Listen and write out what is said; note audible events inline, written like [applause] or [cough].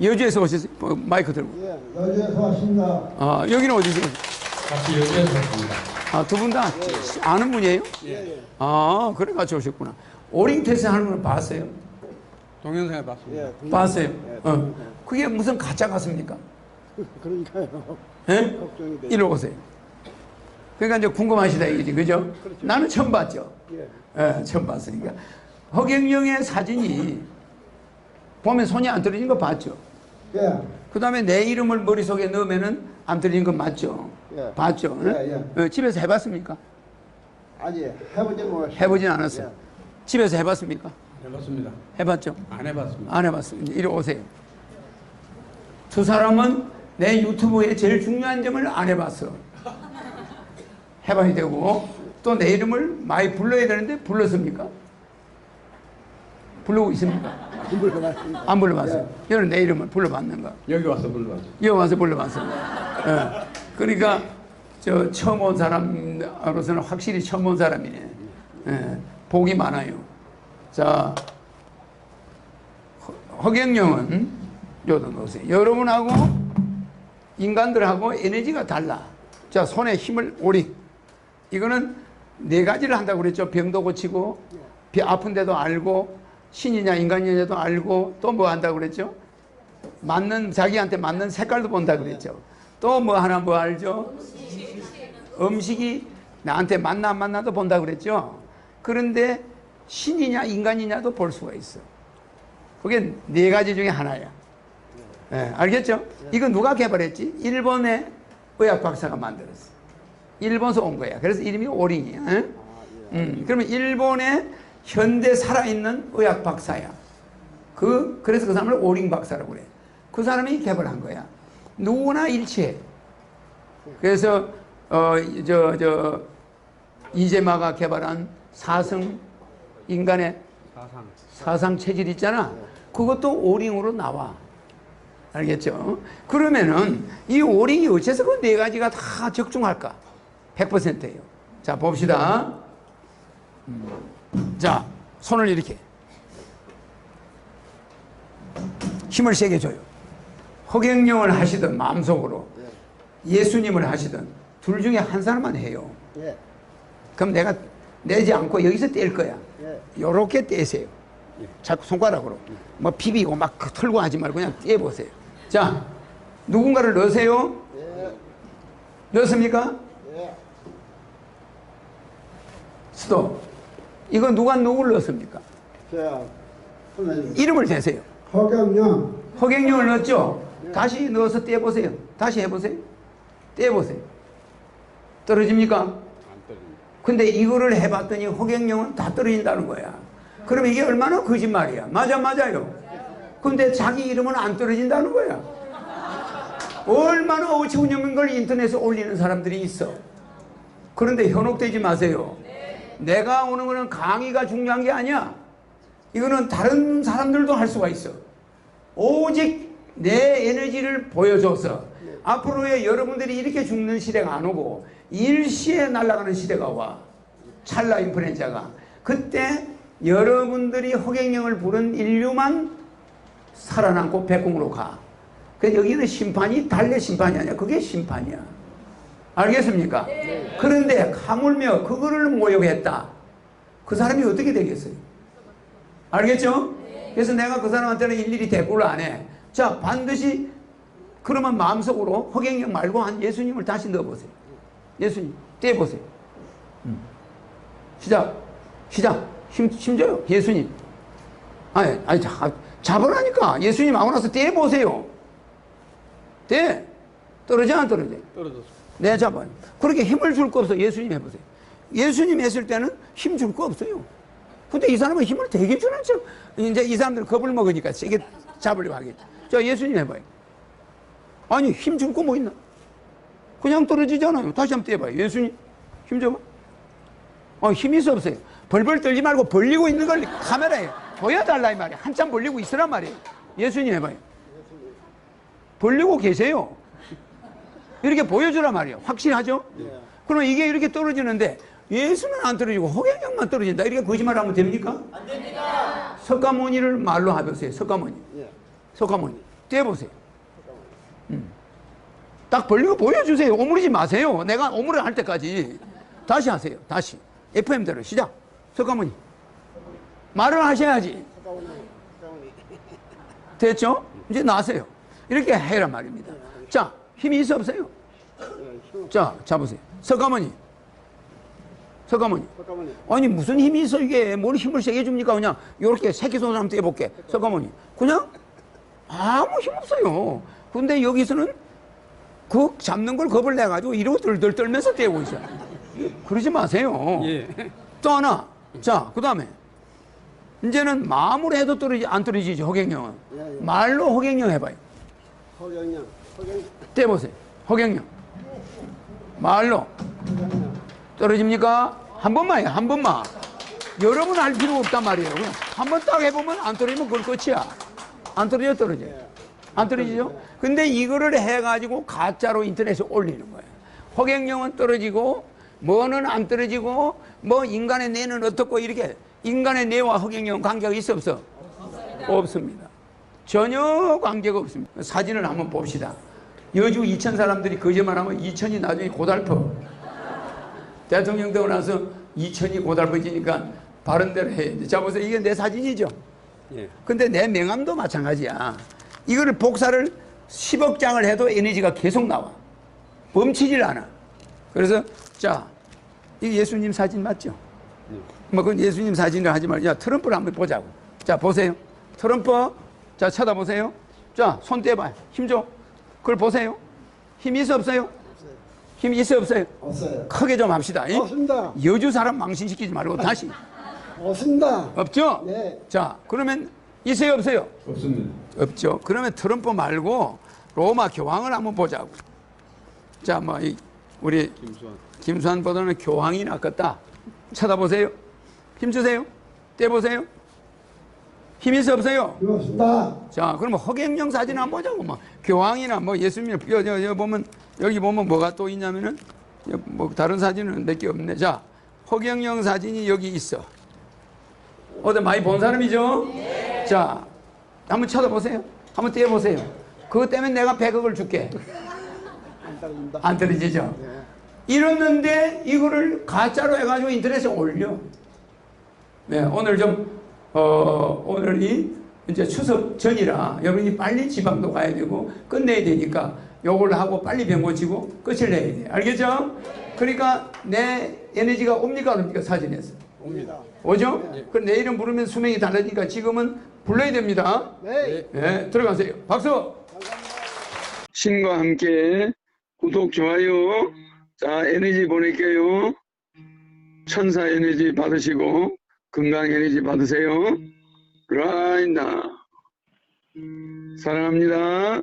여주에서 오셨어요? 어, 마이크 들고. 예, 여기에서 왔습니다. 아, 여기는 어디서? 같이 여기에서 왔습니다. 아, 두 분 다 아는 분이에요? 예, 예. 아, 그래 같이 오셨구나. 오링 테스트 하는 걸 봤어요? 동영상에 봤습니다. 예, 봤어요? 예, 어. 그게 무슨 가짜 같습니까? [laughs] 그러니까요. 예? 걱정이 돼요. 이리 오세요. 그러니까 이제 궁금하시다 이거지, 그죠? 나는 처음 봤죠. 예. 예, 처음 봤으니까. 허경영의 사진이 보면 손이 안 떨어진 거 봤죠? 예. 그 다음에 내 이름을 머릿속에 넣으면은 안 떨어진 거 맞죠? 예. 봤죠? 예, 어, 집에서 해봤습니까? 아직 해보지 뭐. 해보진 않았어요. 집에서 해봤습니까? 해봤습니다. 해봤죠? 안 해봤습니다. 안. 이제 이리 오세요. 두 사람은 내 유튜브의 제일 중요한 점을 안 해봤어. 해봐야 되고 또 내 이름을 많이 불러야 되는데 불렀습니까? 부르고 있습니까? 물어봤습니다. 안 불러봤어요. 여러분 내 이름을 불러봤는가? 여기 와서 불러봤죠. 여기 와서 불러봤습니다. 예. 그러니까 저 처음 온 사람으로서는 확실히 처음 온 사람이네. 예. 복이 많아요. 자, 허- 허경영은 여기다 놓으세요. 여러분하고 인간들하고 에너지가 달라. 자, 손에 힘을 오리. 이거는 네 가지를 한다고 그랬죠. 병도 고치고, 비 아픈데도 알고, 신이냐 인간이냐도 알고, 또 뭐 한다고 그랬죠? 맞는, 자기한테 맞는 색깔도 본다 그랬죠. 또 뭐 하나 뭐 알죠? 음식이 나한테 맞나 안 맞나도 본다 그랬죠. 그런데 신이냐 인간이냐도 볼 수가 있어. 그게 네 가지 중에 하나야. 예, 알겠죠? 이거 누가 개발했지? 일본의 의학 박사가 만들었어. 일본에서 온 거야. 그래서 이름이 오링이야. 예? 음, 그러면 일본의 현대 살아있는 의학 박사야. 그, 그래서 그 사람을 오링 박사라고 그래. 그 사람이 개발한 거야. 누구나 일치해. 그래서, 어, 저, 저, 이재마가 개발한 사성 인간의 사상. 사상 체질 있잖아. 그것도 오링으로 나와. 알겠죠? 그러면은 이 오링이 어째서 그 네 가지가 다 적중할까? 100%예요. 자, 봅시다. 음. 자, 손을 이렇게. 힘을 세게 줘요. 허경영을 하시든 마음속으로 예수님을 하시든 둘 중에 한 사람만 해요. 예. 그럼 내가 내지 않고 여기서 뗄 거야. 예. 요렇게 떼세요. 자꾸 손가락으로. 뭐 비비고 막 털고 하지 말고 그냥 떼보세요. 자, 누군가를 넣으세요. 예. 넣습니까? 예. 스톱. 이거 누가 누구를 넣습니까? 자, 선생님. 이름을 대세요. 허경영. 허경영을 넣었죠? 다시 넣어서 떼보세요. 다시 해보세요. 떼보세요. 떨어집니까? 안. 근데 이거를 해봤더니 허경영은 다 떨어진다는 거야. 그럼 이게 얼마나 거짓말이야. 맞아, 맞아요. 근데 자기 이름은 안 떨어진다는 거야. 얼마나 어처구니없는 걸 인터넷에 올리는 사람들이 있어. 그런데 현혹되지 마세요. 내가 오는 거는 강의가 중요한 게 아니야. 이거는 다른 사람들도 할 수가 있어. 오직 내 에너지를 보여줘서 앞으로의 여러분들이 이렇게 죽는 시대가 안 오고 일시에 날아가는 시대가 와. 찰나 인플루엔자가. 그때 여러분들이 허경영을 부른 인류만 살아남고 백궁으로 가. 그 여기는 심판이 달래 심판이 아니야. 그게 심판이야. 알겠습니까? 그런데 하물며 그거를 모욕했다. 그 사람이 어떻게 되겠어요? 알겠죠? 그래서 내가 그 사람한테는 일일이 대꾸를 안 해. 자, 반드시 그러면 마음속으로 허경영 말고 한 예수님을 다시 넣어보세요. 예수님, 떼보세요. 음. 시작. 시작. 힘, 힘줘요. 예수님. 아니, 아니, 자, 잡으라니까. 예수님 하고 나서 떼보세요. 떼. 떨어져, 안 떨어져? 떨어졌습니다. 내 잡아요. 그렇게 힘을 줄 거 없어. 예수님 해보세요. 예수님 했을 때는 힘 줄 거 없어요. 근데 이 사람은 힘을 되게 주는 척. 이제 이 사람들은 겁을 먹으니까 세게 잡으려고 하겠죠. 자, 예수님 해봐요. 아니, 힘 줄 거 뭐 있나? 그냥 떨어지잖아요. 다시 한번 떼봐요. 예수님, 힘 줘봐. 어, 힘이 있어 없어요. 벌벌 떨지 말고 벌리고 있는 걸 카메라에 보여달라 이 말이야. 한참 벌리고 있으란 말이에요. 예수님 해봐요. 벌리고 계세요. 이렇게 보여주란 말이에요. 확실하죠? 그럼 이게 이렇게 떨어지는데 예수는 안 떨어지고 호경영만 떨어진다. 이렇게 거짓말 하면 됩니까? 안 됩니다. 석가모니를 말로 해보세요. 석가모니. 예. 석가모니. 떼보세요. 음. 딱 벌리고 보여주세요. 오므리지 마세요. 내가 오므리 할 때까지. 다시 하세요. 다시. FM대로 시작. 석가모니. 말을 하셔야지. 됐죠? 이제 나세요. 이렇게 해란 말입니다. 자, 힘이 있어 없어요? 자, 잡으세요. 석가모니. 석가모니. 아니 무슨 힘이 있어 이게 뭘 힘을 세게 줍니까 그냥 이렇게 새끼손을 한번 떼볼게 석가모니 그냥 아무 힘 없어요 근데 여기서는 그 잡는 걸 겁을 내가지고 이러고 들들 떨면서 떼고 있어요 그러지 마세요 예. 또 하나 자 그 다음에 이제는 마음으로 해도 떨어지 안 떨어지지 허경영은 예, 예. 말로 허경영 해봐요 허경영. 떼보세요 허경영 말로 허경영. 떨어집니까? 한 번만 해요, 한 번만. 여러 번할 필요 없단 말이에요. 그냥 한 번 딱 해보면 안 떨어지면 그건 끝이야. 안 떨어져, 떨어져. 안 떨어지죠? 근데 이거를 해가지고 가짜로 인터넷에 올리는 거예요. 허경영은 떨어지고, 뭐는 안 떨어지고, 뭐 인간의 뇌는 어떻고, 이렇게. 인간의 뇌와 허경영은 관계가 있어, 없어? 없습니다. 전혀 관계가 없습니다. 사진을 한번 봅시다. 여주 이천 사람들이 거짓말 하면 이천이 나중에 고달퍼. 대통령 되고 나서 이천이 고달퍼지니까 바른 대로 해. 자 보세요. 이게 내 사진이죠. 예. 근데 내 명함도 마찬가지야. 이거를 복사를 10억 장을 해도 에너지가 계속 나와. 멈추질 않아. 그래서 자, 이게 예수님 사진 맞죠? 뭐 그건 예수님 사진을 하지 말고 야 트럼프를 한번 보자고. 자 보세요. 트럼프 자 쳐다보세요. 자 손 떼봐요. 힘 줘. 그걸 보세요. 힘 있어 없어요? 힘 있어 없어요? 없어요. 크게 좀 합시다. 이? 없습니다. 여주 사람 망신시키지 말고 다시. 없습니다. 없죠? 네. 자, 그러면 있어요, 없어요? 없습니다. 없죠. 그러면 트럼프 말고 로마 교황을 한번 보자고. 자, 뭐, 이 우리 김수환. 김수환보다는 교황이 낫겠다. 쳐다보세요. 힘 주세요. 떼보세요. 힘 있어 없어요? 없습니다. 자, 그러면 허경영 사진 한번 보자고. 뭐, 교황이나 뭐 예수님, 여, 여, 여 보면, 여기 보면 뭐가 또 있냐면은, 여, 뭐 다른 사진은 몇 개 없네. 자, 허경영 사진이 여기 있어. 어디 많이 본 사람이죠? 자, 한번 쳐다보세요. 한번 떼어보세요. 그것 때문에 내가 100억을 줄게. 안 떨어진다. 안 떨어지죠? 네. 이랬는데 이거를 가짜로 해가지고 인터넷에 올려. 네, 오늘 좀, 어, 오늘이 이제 추석 전이라 여러분이 빨리 지방도 가야 되고 끝내야 되니까 요걸 하고 빨리 병 고치고 끝을 내야 돼. 알겠죠? 그러니까 내 에너지가 옵니까 안 옵니까 사진에서? 옵니다. 오죠? 그럼 내일은 부르면 수명이 달라지니까 지금은 불러야 됩니다. 네. 네, 들어가세요. 박수! 신과 함께 구독, 좋아요. 자, 에너지 보낼게요. 천사 에너지 받으시고, 건강 에너지 받으세요. 라이나. 사랑합니다.